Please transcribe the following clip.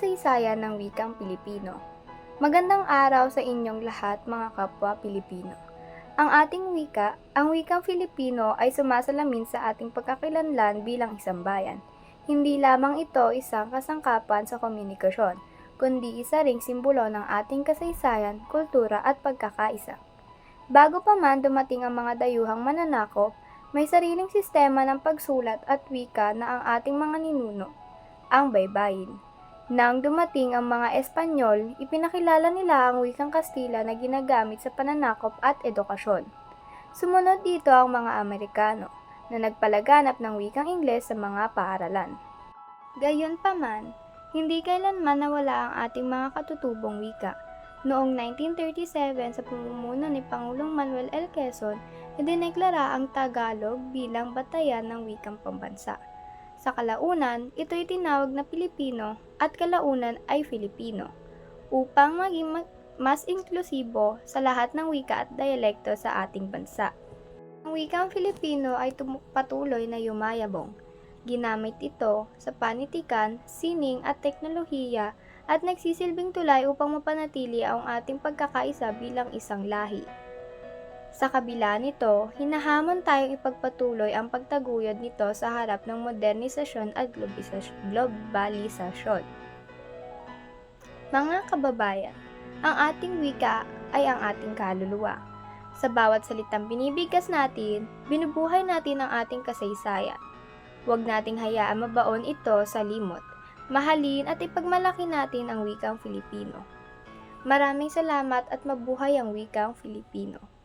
ng wikang Pilipino. Magandang araw sa inyong lahat mga kapwa Pilipino. Ang ating wika, ang wikang Filipino ay sumasalamin sa ating pagkakilanlan bilang isang bayan. Hindi lamang ito isang kasangkapan sa komunikasyon, kundi isa ring simbolo ng ating kasaysayan, kultura at pagkakaisa. Bago pa man dumating ang mga dayuhang mananakop, may sariling sistema ng pagsulat at wika na ang ating mga ninuno, ang baybayin. Nang dumating ang mga Espanyol, ipinakilala nila ang wikang Kastila na ginagamit sa pananakop at edukasyon. Sumunod dito ang mga Amerikano, na nagpalaganap ng wikang Ingles sa mga paaralan. Gayunpaman, hindi kailanman nawala ang ating mga katutubong wika. Noong 1937 sa pamumuno ni Pangulong Manuel L. Quezon, idineklara ang Tagalog bilang batayan ng wikang pambansa. Sa kalaunan, ito'y tinawag na Pilipino at kalaunan ay Filipino upang maging ma- mas inklusibo sa lahat ng wika at dialekto sa ating bansa. Ang wikang Filipino ay patuloy na yumayabong. Ginamit ito sa panitikan, sining at teknolohiya at nagsisilbing tulay upang mapanatili ang ating pagkakaisa bilang isang lahi. Sa kabila nito, hinahamon tayong ipagpatuloy ang pagtaguyod nito sa harap ng modernisasyon at globalisasyon. Mga kababayan, ang ating wika ay ang ating kaluluwa. Sa bawat salitang binibigkas natin, binubuhay natin ang ating kasaysayan. Huwag nating hayaan mabaon ito sa limot. Mahalin at ipagmalaki natin ang wikang Filipino. Maraming salamat at mabuhay ang wikang Filipino.